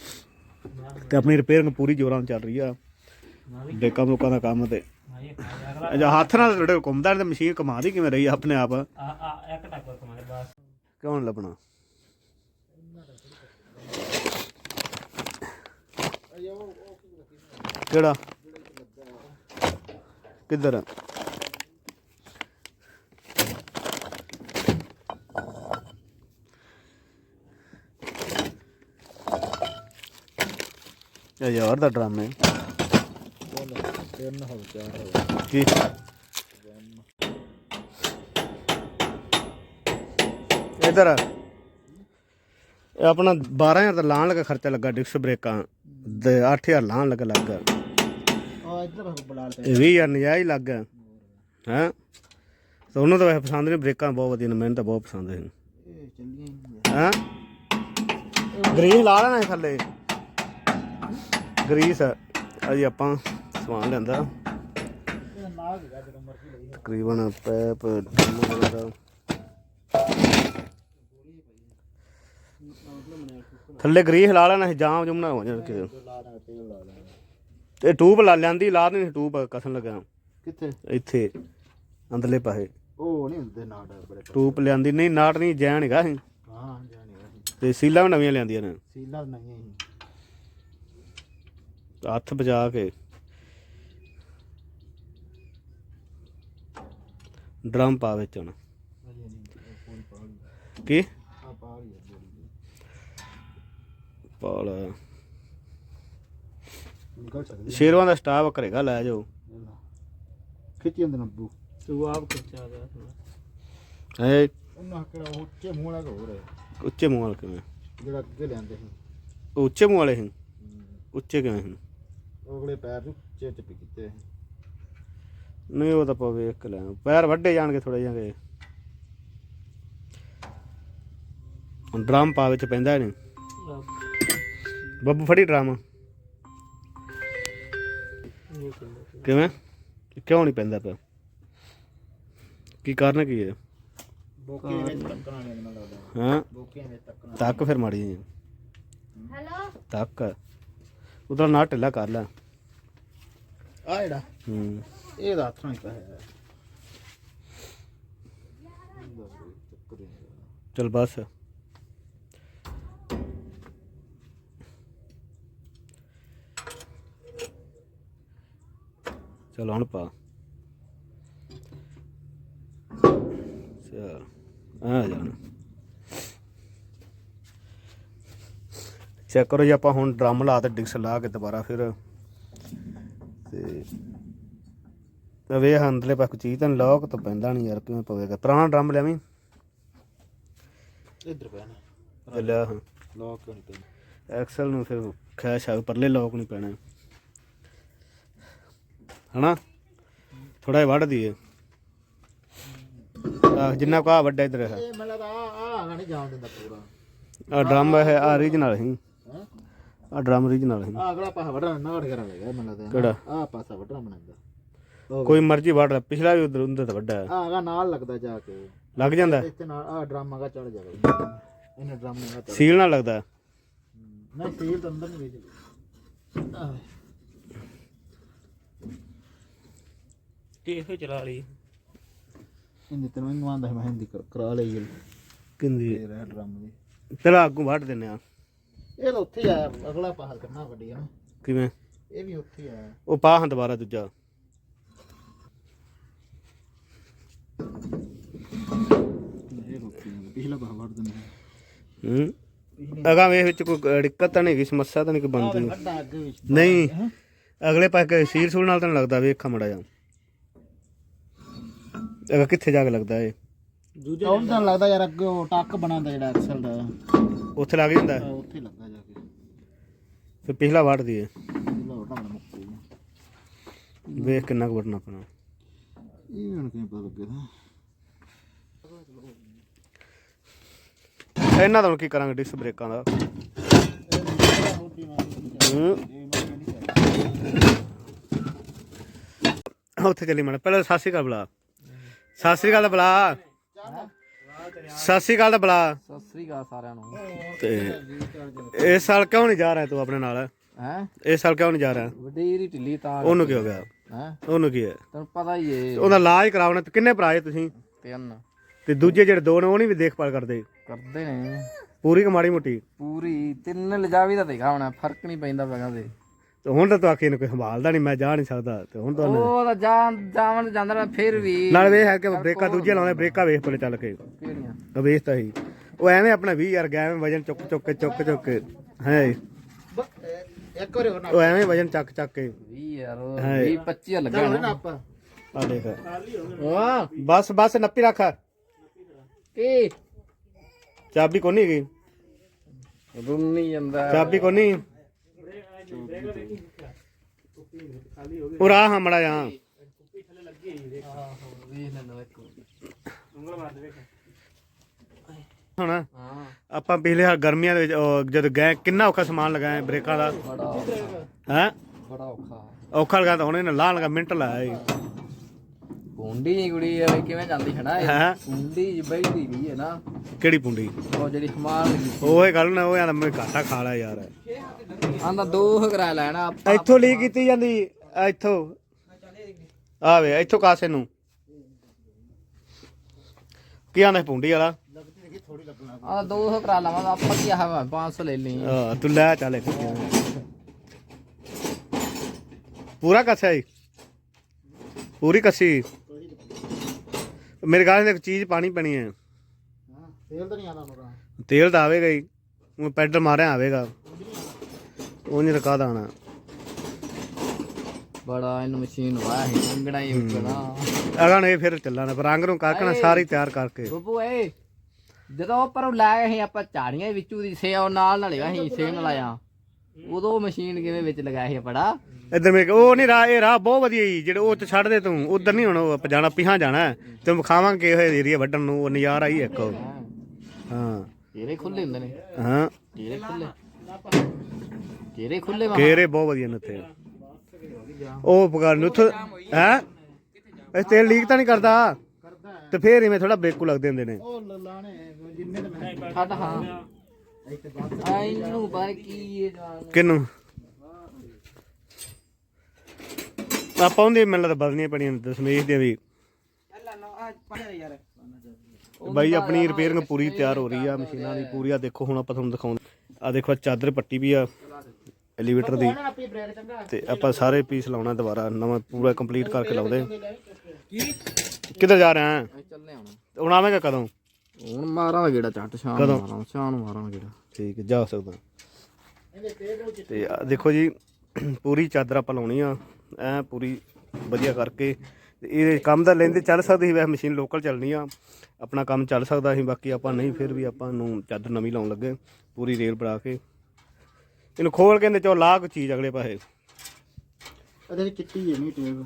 ਤੇ ਆਪਣੀ ਰਿਪੇਅਰਿੰਗ ਪੂਰੀ ਜੋਰਾਂ ਨਾਲ ਚੱਲ ਰਹੀ ਆ। ਡੇਕਾਂ ਲੋਕਾਂ ਦਾ ਕੰਮ ਤੇ। ਅਜਾ ਹੱਥ ਨਾਲ ਕੋਲ ਘੁੰਮਦਾ ਤੇ ਮਸ਼ੀਨ ਕਮਾਦੀ ਕਿਵੇਂ ਰਹੀ ਆ ਆਪਣੇ ਆਪ? ਆ ਆ ਇੱਕ ਟੱਕ ਕਮਾਲੇ ਬਸ। ਕਿਉਂ ਲੱਭਣਾ? ਕਿਹੜਾ? ਕਿੱਧਰ ਇਹ ਯਾਰ ਦਾ ਡਰਮ ਹੈ। ਤਿੰਨ ਹੋ ਚਾਰ ਹੋ ਕੀ? ਇਧਰ ਇਹ ਆਪਣਾ 12000 ਦਾ ਲਾਣ ਲੱਗਾ ਖਰਚਾ ਲੱਗਾ ਡਿਸਕ ਬ੍ਰੇਕਾਂ ਤੇ 8000 ਲਾਣ ਲੱਗਾ ਲੱਗਾ ਆ ਇੱਧਰ ਬੁਲਾ ਲੈ ਇਹ 20000 ਨਜਾਇਜ਼ ਲੱਗ ਹੈ? ਤਾਂ ਉਹਨੂੰ ਤਾਂ ਵੈਸੇ ਪਸੰਦ ਨਹੀਂ ਬ੍ਰੇਕਾਂ ਬਹੁਤ ਵਧੀਆ ਨੇ ਮੈਨੂੰ ਤਾਂ ਬਹੁਤ ਪਸੰਦ ਹੈ ਇਹ ਚੱਲੀਆਂ ਹੀ ਗਰੀਸ ਲਾ ਲੈਣਾ ਥੱਲੇ। ਗਰੀਸ ਅਜੀ ਆਪਾਂ ਸਮਾਨ ਲੈਂਦਾ ਹੈਗਾ ਤਕਰੀਬਨ ਪੈਪ ਡਰਮ ਵਗੈਰਾ ਥੱਲੇ ਗਰੀਸ ਲਾ ਲੈਣਾ ਸੀ ਜਾਮ ਜੁਮਣਾ ਹੋ ਜਾਣ ਕਿ ਤੇ ਟੂਬ ਲਾ ਲਿਆਂਦੀ ਲਾ ਦੇਣੀ ਟੂਬ ਕਸਣ ਲੱਗਾ ਕਿੱਥੇ? ਇੱਥੇ ਅੰਦਰਲੇ ਪਾਸੇ। ਉਹ ਨਹੀਂ ਹੁੰਦੇ ਨਾੜ ਬੜੇ ਟੂਬ ਲਿਆਂਦੀ ਨਹੀਂ ਨਾਟ ਨਹੀਂ ਜੈਨ ਹੈਗਾ ਹਾਂ ਜਾਣੀ ਹੈ ਤੇ ਸੀਲਾਂ ਵੀ ਨਵੀਆਂ ਲਿਆਂਦੀਆਂ ਨੇ। ਸੀਲਾ ਨਹੀਂ ਹੈ। ਹੱਥ ਬਚਾ ਕੇ। ਡਰਮ ਪਾ ਵਿੱਚ ਹੁਣ। ਕੀ? ਪਾਲ। ਸ਼ੇਰਵਾਂ ਦਾ ਸਟਾਫ ਕਰੇਗਾ ਲੈ ਜਾਓ। ਖਿੱਚੀ ਹੁੰਦੇ ਨੱਬੂ ਤੂੰ ਆਪ ਕਿੱਥੇ ਗਿਆ ਐ। ਉਹਨਾਂ ਕਿਹੜਾ ਉੱਚੇ ਮੂੰਹ ਵਾਲਾ ਹੋਰ ਹੈ। ਉੱਚੇ ਮੂੰਹ ਵਾਲੇ ਕਿਵੇਂ? ਜਿਹੜਾ ਅੱਗੇ ਲਿਆਂਦੇ ਸੀ। ਉੱਚੇ ਮੂੰਹ ਵਾਲੇ ਸੀ। ਉੱਚੇ ਕਿਵੇਂ ਸੀ? ਉਹ ਅਗਲੇ ਪੈਰ ਨੂੰ ਉੱਚੇ ਪੀ ਕੀਤੇ ਨਹੀਂ ਉਹ ਤਾਂ ਆਪਾਂ ਵੇਖ ਕੇ ਲੈ ਪੈਰ ਵੱਡੇ ਜਾਣਗੇ ਥੋੜੇ ਜਿਹੇ ਹੁਣ ਡਰਮ ਪਾ ਵਿੱਚ ਪੈਂਦਾ ਨਹੀਂ ਬੱਬੂ ਫੜੀ ਡਰਮ। ਕਿਵੇਂ? ਕਿਉਂ ਨਹੀਂ ਪੈਂਦਾ ਪਿਆ? ਕੀ ਕਾਰਨ ਕੀ ਹੈ? ਬੋਕੇ ਵਿੱਚ ਟੱਕਣਾ ਨਹੀਂ ਮੈਨੂੰ ਲੱਗਦਾ। ਹਾਂ? ਬੋਕੇ ਵਿੱਚ ਟੱਕਣਾ ਤੱਕ ਫਿਰ ਮਾੜੀ ਜੀ ਹੈਲੋ? ਤੱਕ ਉਧਰ ਨਾ ਢਿੱਲਾ ਕਰ ਲੈ। ਆ ਜਿਹੜਾ? ਹੂੰ। ਇਹ ਦਾ ਹੱਥ ਪਿਆ ਚਲ ਬਸ। ਚਲ ਹੁਣ ਪਾ। ਚਲ ਆ ਜਾਣ ਚੈੱਕ ਕਰੋ ਜੀ ਆਪਾਂ ਹੁਣ ਡਰਮ ਲਾ ਤੇ ਡਿਕਸ ਲਾ ਕੇ ਦੁਬਾਰਾ ਫਿਰ। ਤੇ ਵੇ ਅੰਦਰਲੇ ਪਾਸੇ ਚੀਜ਼ ਤਾਂ ਲੋਕ ਤਾਂ ਪੈਂਦਾ ਨਹੀਂ ਯਾਰ ਕਿਵੇਂ ਪਵੇਗਾ? ਪੁਰਾਣਾ ਡਰਮ ਲਿਆਵੀਂ ਇੱਧਰ ਪਿਆ ਨਾ ਲਿਆ ਹਾਂ। ਲੋਕ ਕਿਉਂ ਨਹੀਂ ਪੈਂਦਾ ਐਕਸਲ ਨੂੰ ਫਿਰ ਖੈਸ਼ ਆ ਪਰਲੇ ਲੋਕ ਨਹੀਂ ਪੈਣਾ। ਹਨਾ? ਥੋੜਾ ਜਿਹਾ ਵੱਢ ਦਈਏ। ਆ ਜਿੰਨਾ ਕੋ ਵੱਡਾ ਇਧਰ ਹੈ। ਇਹ ਲੱਗਦਾ ਆ ਆ ਨਹੀਂ ਜਾਣ ਦਿੰਦਾ ਪੂਰਾ। ਆ ਡਰਮ ਹੈ ਆ ਰੀਜਨਲ ਹੈ। ਆ ਡਰਮ ਰੀਜਨਲ ਹੈ। ਆ ਅਗਲਾ ਪਾਸਾ ਵੱਢਣਾ ਨਾੜ ਕਰਾਂ ਲੱਗਾ ਮੈਨੂੰ ਲੱਗਦਾ। ਕਿਹੜਾ? ਆ ਪਾਸਾ ਵੱਢਣਾ ਬਣਾਉਂਦਾ ਕੋਈ ਮਰਜ਼ੀ ਲੈ ਪਿਛਲਾ ਵੀ ਉਧਰ ਉਧਰ ਤਾਂ ਵੱਡਾ ਹੈ ਆ ਹੈਗਾ ਨਾਲ ਲੱਗਦਾ ਜਾ ਕੇ। ਲੱਗ ਜਾਂਦਾ? ਹੈ? ਇੱਥੇ ਨਾਲ ਆ ਡਰਮ ਹੈਗਾ ਚੜ ਜਾਵੇ ਇਹਨੇ ਡਰਮ ਨਹੀਂ ਚੜ ਸੀਲ ਨਾਲ ਲੱਗਦਾ? ਹੈ। ਨਹੀਂ ਸੀਲ ਤਾਂ ਅੰਦਰ ਨਹੀਂ ਵੇਚ ਆਹ। ਇਹੋ ਚਲਾ ਲਈ। ਇਹਨੇ ਤੈਨੂੰ ਇਹਨੂੰ ਆਂਦਾ ਮੈਂ ਹਿੰਦੀ ਕਰ- ਕਰਾ ਲਈ ਇਹ। ਕਿੰਦੀ? ਰਹਿ ਡਰਮ ਦੀ ਚਲ ਅੱਗੋਂ ਵੱਢ ਦਿੰਨੇ ਆ। ਇਹ ਤਾਂ ਉੱਥੇ ਹੀ ਆਇਆ ਅਗਲਾ ਪਾਸਾ ਕਰਨਾ ਵੱਡੀ ਹੈ ਨਾ ਕਿਵੇਂ? ਇਹ ਵੀ ਉੱਥੇ ਹੀ ਆਇਆ। ਉਹ ਪਾ ਹਾਂ ਦੁਬਾਰਾ ਦੂਜਾ। ਇਹ ਰੁਕੀ ਪਿਛਲਾ ਪਾਸਾ ਵੱਢ ਦਿੰਦਾ। ਹੂੰ? ਅਗਾ ਵੇ ਵਿੱਚ ਕੋਈ ਦਿੱਕਤ ਤਾਂ ਨਹੀਂ ਹੈਗੀ ਸਮੱਸਿਆ ਤਾਂ ਨਹੀਂ ਕੋਈ ਬਣਦੀ ਵੱਡਾ ਅੱਗੇ ਵਿੱਚ ਨਹੀਂ। ਅਗਲੇ ਪਾਸੇ ਸੀਰ ਸੂਲ ਨਾਲ ਤਾਂ ਨੀ ਲੱਗਦਾ ਵੇਖਾ ਮੜਾ ਜਾ ਅਗਾ ਕਿੱਥੇ ਜਾ ਕੇ ਲੱਗਦਾ ਏ ਦੂਜੇ ਉਹ ਤਾਂ ਲੱਗਦਾ ਯਾਰ ਅੱਗੇ ਉਹ ਟੱਕ ਬਣਾਉਂਦਾ ਜਿਹੜਾ ਐਕਸਲ ਦਾ। ਉੱਥੇ ਲੱਗ ਜਾਂਦਾ? ਉੱਥੇ ਹੀ ਲੱਗਾ ਜਾ ਕੇ ਫਿਰ ਪਿਛਲਾ ਬਣਾ ਮੁੱਕੂ ਵੇਖ ਕਿੰਨਾ ਕੁ ਵੱਢਣਾ ਪੈਣਾ ਇਹ ਹੁਣ ਕਿਵੇਂ ਪਤਾ ਲੱਗੇ ਤਾਂ। ਇਹਨਾਂ ਦਾ ਹੁਣ ਕੀ ਕਰਾਂਗੇ ਡਿਸਕ ਬ੍ਰੇਕਾਂ ਦਾ। ਹੂੰ। ਉੱਥੇ ਚੱਲੀ ਮਣਾ ਪਹਿਲਾਂ ਸਤਿ ਸ਼੍ਰੀ ਅਕਾਲ ਬੁਲਾ। ਸਤਿ ਸ਼੍ਰੀ ਅਕਾਲ ਦਾ ਬੁਲਾ। ਸਤਿ ਸ਼੍ਰੀ ਅਕਾਲ ਦਾ ਬੁਲਾ। ਸਤਿ ਸ੍ਰੀ ਅਕਾਲ ਸਾਰਿਆਂ ਨੂੰ। ਤੇ ਇਸ ਸਾਲ ਕਿਉਂ ਨਹੀਂ ਜਾ ਰਿਹਾ ਤੂੰ ਆਪਣੇ ਨਾਲ? ਹੈ? ਇਸ ਸਾਲ ਕਿਉਂ ਨਹੀਂ ਜਾ ਰਿਹਾ? ਵਡੇਰੀ ਢਿੱਲੀ ਤਾਂ ਉਹਨੂੰ ਕੀ ਹੋ ਗਿਆ? ਹੈ? ਉਹਨੂੰ ਕੀ ਹੈ? ਤੈਨੂੰ ਪਤਾ ਹੀ ਏ। ਉਹਦਾ ਇਲਾਜ ਕਰਾਉਣਾ ਤੇ ਕਿੰਨੇ ਭਰਾ ਤੁਸੀਂ? ਤਿੰਨ। ਤੇ ਦੂਜੇ ਜਿਹੜੇ ਦੋ ਨੇ ਉਹ ਨਹੀਂ ਵੀ ਦੇਖਭਾਲ ਕਰਦੇ? ਕਰਦੇ ਨੇ। ਪੂਰੀ ਕਮਾੜੀ ਮੋਟੀ? ਪੂਰੀ। ਤਿੰਨ ਲਿਜਾਵੀ ਦਾ ਦੇਖਾ ਹੋਣਾ ਫ਼ਰਕ ਨਹੀਂ ਪੈਂਦਾ ਪੈਗਾ ਤੇ ਤੇ ਹੁਣ ਤਾਂ ਤੂੰ ਆਖੀ ਨੂੰ ਕੋਈ ਸੰਭਾਲਦਾ ਨਹੀਂ ਮੈਂ ਜਾ ਨਹੀਂ ਸਕਦਾ ਤੇ ਹੁਣ ਤਾਂ ਉਹਨੇ- ਉਹ ਤਾਂ ਜਾਣ ਜਾਵਣ ਜਾਂਦਾ ਰਿਹਾ ਫਿਰ ਵੀ ਨਾਲ ਵੇਖ ਹੈ ਕਿ ਬ੍ਰੇਕਾਂ ਦੂਜੀਆਂ ਲਾਉਂਦੇ ਬ੍ਰੇਕਾਂ ਵੇਖ ਪਲੇ ਚੱਲ ਕੇ। ਕਿਹੜੀਆਂ? ਉਹ ਵੇਖ ਤਾਂ ਹੀ ਉਹ ਐਵੇਂ ਆਪਣਾ 20 ਯਾਰ ਗਿਆ ਐਵੇਂ ਵਜਨ ਚੁੱਕ ਚੁੱਕ ਕੇ ਚੁੱਕ ਚੁੱਕ ਕੇ ਹੈ ਇੱਕ ਵਾਰੀ ਹੋਰ ਉਹ ਐਵੇਂ ਵਜਨ ਚੱਕ ਚੱਕ ਕੇ। 20 ਯਾਰ ਹੈ। 20 25 ਲੱਗਾ ਨਾ। ਆਪਾਂ। ਆ ਦੇਖ। ਵਾਹ। ਬਸ ਬਸ ਨੱਪੀ ਰੱਖ। ਕੀ? ਚਾਬੀ ਕੋਨੀ ਹੈਗੀ? ਰੁੰਨੀ ਜਾਂਦਾ। ਚਾਬੀ ਕੋਨੀ? ਉਰਾ ਹਮੜਾ ਜਾ ਵੇਖ ਲੈਣਾ ਇੱਕ ਹੁਣ ਹਾਂ ਆਪਾਂ ਪਿਛਲੇ ਹਾਲ ਗਰਮੀਆਂ ਦੇ ਵਿੱਚ ਉਹ ਜਦ ਗਏ ਕਿੰਨਾ ਔਖਾ ਸਮਾਨ ਲਗਾਇਆ ਬ੍ਰੇਕਾਂ ਦਾ? ਬੜਾ ਔਖਾ। ਹੈ? ਬੜਾ ਔਖਾ। ਔਖਾ ਲਗਾ ਤਾਂ ਹੁਣ ਇਹਨੇ ਲਾਹ ਲਗਾ ਮਿੰਟ ਲਾਇਆ ਈ। ਪੁੰਡੀ ਜੀ ਕੁੜੀ ਆ ਕਿਵੇਂ ਜਾਂਦੀ ਹੈ ਨਾ ਇਹ? ਹੈਂ? ਪੁੰਡੀ ਜੀ ਬੈਠੀ ਵੀ ਹੈ ਨਾ। ਕਿਹੜੀ ਪੁੰਡੀ? ਉਹ ਜਿਹੜੀ ਉਹ ਇਹ ਗੱਲ ਨਾ ਉਹ ਯਾਰ ਮੈਂ ਘਾਟਾ ਖਾ ਲਿਆ ਯਾਰ। ਆਂਦਾ ਦੋ ਕਰਾ ਲੈਣਾ ਆਪਾਂ। ਇੱਥੋਂ ਲੀ ਕੀਤੀ ਜਾਂਦੀ ਇੱਥੋਂ। ਆਵੇ ਇੱਥੋਂ ਕਾਸੇ ਨੂੰ। ਕੀ ਆਂਦਾ ਪੁੰਡੀ ਵਾਲਾ? ਆਂਦਾ ਦੋ ਕਰਾ ਲਵਾਂ ਆਪਾਂ ਕੀ ਆਹ 500 ਲੈ ਲਈ। ਆ ਤੂੰ ਲੈ ਚੱਲ ਇੱਕ ਪੂਰਾ ਕੱਛਾ ਹੀ ਪੂਰੀ ਕੱਸੀ? ਮੇਰੇ ਗਾਲ ਇੱਕ ਚੀਜ਼ ਪਾਣੀ ਪੈਣੀ ਹੈ। ਤੇਲ ਤਾਂ ਨਹੀਂ ਆਉਂਦਾ ਮੇਰਾ ਤੇਲ ਤਾਂ ਆਵੇਗਾ ਹੀ। ਉਹ ਪੈਡਲ ਮਾਰਿਆ ਆਵੇਗਾ। ਉਹ ਨਹੀਂ ਰਕਾ ਦਾਣਾ। ਬੜਾ ਇਹਨੂੰ ਮਸ਼ੀਨ ਵਾਇਆ ਹੈ ਅੰਗੜਾ ਹੀ ਉੱਕਣਾ ਅਗਾਂ ਇਹ ਫਿਰ ਚੱਲਣਾ ਪਰ ਰੰਗ ਨੂੰ ਕਰਕੇ ਨਾ ਸਾਰੀ ਤਿਆਰ ਕਰਕੇ। ਬੱਬੂ ਏ ਜਦੋਂ ਪਰੋਂ ਲੈ ਗਏ ਸੀ ਆਪਾਂ ਝਾੜੀਆਂ ਦੇ ਵਿੱਚੋਂ ਦੀ ਸੇ ਉਹ ਨਾਲ ਨਾਲ ਹੈਗਾ ਸੀ ਸੇਮ ਲਾਇਆ। ਉਦੋਂ ਮਸ਼ੀਨ ਕਿਵੇਂ ਵਿੱਚ ਲਗਾਇਆ ਸੀ ਬੜਾ? ਇਧਰ ਮੇਰੇ ਕੋਲ- ਉਹ ਨਹੀਂ ਰਾਹ ਇਹ ਰਾਹ ਬਹੁਤ ਵਧੀਆ ਜੀ ਜਿਹੜੇ ਉਹ ਚ ਛੱਡ ਦੇ ਤੂੰ ਉਧਰ ਨਹੀਂ ਹੁਣ ਉਹ ਆਪਾਂ ਜਾਣਾ ਪਿਹਾਂ ਜਾਣਾ। ਹੈ। ਤੇ ਵਿਖਾਵਾਂਗੇ ਹੋਏ ਏਰੀਆ ਵੱਢਣ ਨੂੰ ਉਹ ਨਜ਼ਾਰਾ ਹੀ ਇੱਕ ਉਹ। ਹਾਂ। ਤੇਰੇ ਖੁੱਲੇ ਹੁੰਦੇ ਨੇ। ਹਾਂ। ਤੇਰੇ ਖੁੱਲੇ ਤੇਰੇ ਖੁੱਲੇ ਵਾ ਕੇਰੇ ਬਹੁਤ ਵਧੀਆ ਨੇ ਉੱਥੇ। ਉਹ ਪਕਾਰ ਨੂੰ ਉੱਥੇ ਹੈ? ਇਹ ਤੇਲ ਲੀਕ ਤਾਂ ਨਹੀਂ ਕਰਦਾ? ਤੇ ਫੇਰ ਇਵੇਂ ਥੋੜਾ ਬੇਕੂ ਲੱਗਦੇ ਹੁੰਦੇ ਨੇ। ਉਹ ਲਾਣੇ ਜਿੰਨੇ ਤੇ ਮੈਂ ਛੱਡ ਹਾਂ। ਆ ਇਹਨੂੰ ਪਰ ਕੀ ਇਹ ਜਾਣ ਕਿਨੂੰ? ਆਪਾਂ ਉਹਦੇ ਮੈਨੂੰ ਲੱਗਦਾ ਬਦਲਣੀਆਂ ਪੜੀਆਂ ਦਸ਼ਮੇਸ਼ ਦੀਆਂ ਵੀ। ਬਾਈ ਆਪਣੀ ਰਿਪੇਅਰਿੰਗ ਪੂਰੀ ਤਿਆਰ ਹੋ ਰਹੀ ਆ ਮਸ਼ੀਨਾਂ ਦੀ ਪੂਰੀ ਆ। ਦੇਖੋ ਹੁਣ ਆਪਾਂ ਤੁਹਾਨੂੰ ਦਿਖਾਉਂਦੇ ਆ ਦੇਖੋ ਚਾਦਰ ਪੱਟੀ ਵੀ ਆ ਐਲੀਵੇਟਰ ਦੀ। ਤੇ ਆਪਾਂ ਸਾਰੇ ਪੀਸ ਲਾਉਣਾ ਦੁਬਾਰਾ ਨਵਾਂ ਪੂਰਾ ਕੰਪਲੀਟ ਕਰਕੇ ਲਾਉਂਦੇ। ਕਿੱਧਰ ਜਾ ਰਹੇ ਆ? ਹੁਣ ਆਵੇਂਗਾ ਕਦੋਂ? ਹੁਣ ਮਾਰਾਂਗਾ ਗੇੜਾ ਚੱਟ ਸ਼ਾਮ ਨੂੰ ਮਾਰਾਂ ਸ਼ਾਮ ਨੂੰ ਮਾਰਾਂਗਾ ਗੇੜਾ। ਠੀਕ ਹੈ, ਜਾ ਸਕਦਾ। ਤੇ ਦੇਖੋ ਜੀ ਪੂਰੀ ਚਾਦਰ ਆਪਾਂ ਲਾਉਣੀ ਆ ਐ ਪੂਰੀ ਵਧੀਆ ਕਰਕੇ। ਤੇ ਇਹ ਕੰਮ ਦਾ ਲੈਂਦੇ ਚੱਲ ਸਕਦੀ ਸੀ ਵੈਸੇ ਮਸ਼ੀਨ ਲੋਕਲ ਚੱਲਣੀ ਆ ਆਪਣਾ ਕੰਮ ਚੱਲ ਸਕਦਾ ਸੀ ਬਾਕੀ ਆਪਾਂ ਨਹੀਂ ਫਿਰ ਵੀ ਆਪਾਂ ਨੂੰ ਚਾਦਰ ਨਵੀਂ ਲਾਉਣ ਲੱਗੇ ਪੂਰੀ ਰੇਲ ਬਣਾ ਕੇ। ਇਹਨੂੰ ਖੋਲ ਕੇ ਇਹਦੇ ਚੋਂ ਲਾ ਕੋਈ ਚੀਜ਼ ਅਗਲੇ ਪਾਸੇ। ਇਹਦੇ ਚ ਚਿੱਟੀ ਹੈ ਨਹੀਂ ਟੇਪ